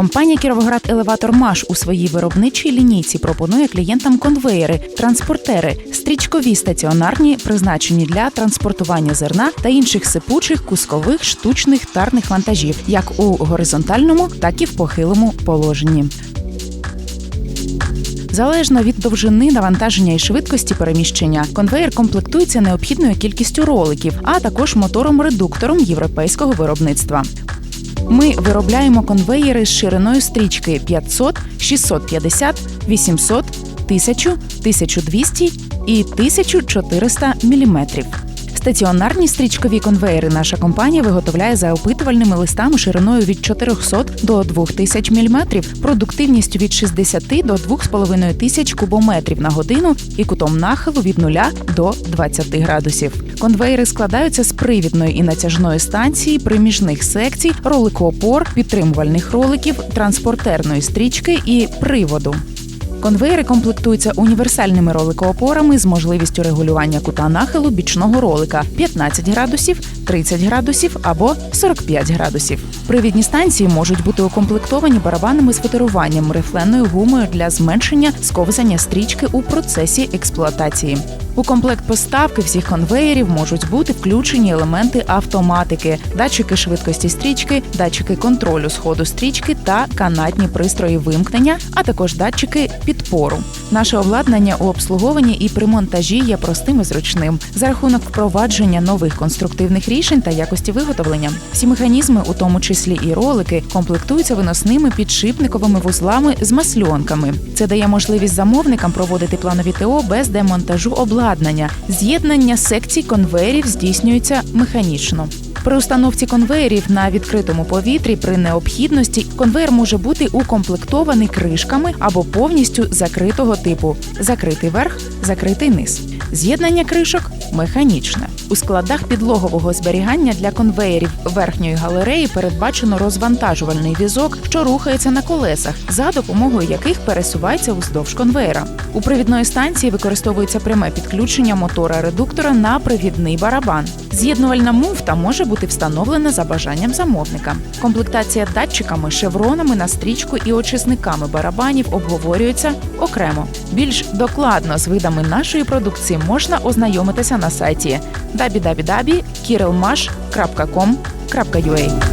Компанія Кіровоград Елеватор Маш у своїй виробничій лінійці пропонує клієнтам конвеєри, транспортери, стрічкові стаціонарні, призначені для транспортування зерна та інших сипучих, кускових, штучних тарних вантажів, як у горизонтальному, так і в похилому положенні. Залежно від довжини навантаження і швидкості переміщення, конвеєр комплектується необхідною кількістю роликів, а також мотором-редуктором європейського виробництва. Ми виробляємо конвеєри з шириною стрічки 500, 650, 800, 1000, 1200 і 1400 мм. Стаціонарні стрічкові конвеєри наша компанія виготовляє за опитувальними листами шириною від 400 до 2000 мм, продуктивністю від 60 до 2,5 тисяч кубометрів на годину і кутом нахилу від 0 до 20 градусів. Конвеєри складаються з привідної і натяжної станції, приміжних секцій, роликоопор, підтримувальних роликів, транспортерної стрічки і приводу. Конвеєри комплектуються універсальними роликоопорами з можливістю регулювання кута нахилу бічного ролика 15 градусів, 30 градусів або 45 градусів. Привідні станції можуть бути укомплектовані барабанами з фотеруванням, рифленою гумою для зменшення сковзання стрічки у процесі експлуатації. У комплект поставки всіх конвеєрів можуть бути включені елементи автоматики, датчики швидкості стрічки, датчики контролю сходу стрічки та канатні пристрої вимкнення, а також датчики підпору. Наше обладнання у обслуговуванні і при монтажі є простим і зручним за рахунок впровадження нових конструктивних рішень та якості виготовлення. Всі механізми, у тому числі і ролики, комплектуються виносними підшипниковими вузлами з масльонками. Це дає можливість замовникам проводити планові ТО без демонтажу обладнання. З'єднання секцій конвеєрів здійснюється механічно. При установці конвеєрів на відкритому повітрі при необхідності конвеєр може бути укомплектований кришками або повністю закритого типу: закритий верх, закритий низ. З'єднання кришок механічне. У складах підлогового зберігання для конвеєрів верхньої галереї передбачено розвантажувальний візок, що рухається на колесах, за допомогою яких пересувається уздовж конвеєра. У привідної станції використовується пряме підключення мотора редуктора на привідний барабан. З'єднувальна муфта може бути встановлена за бажанням замовника. Комплектація датчиками, шевронами на стрічку і очисниками барабанів обговорюється окремо. Більш докладно з видами нашої продукції можна ознайомитися на сайті www.kirilmash.com.ua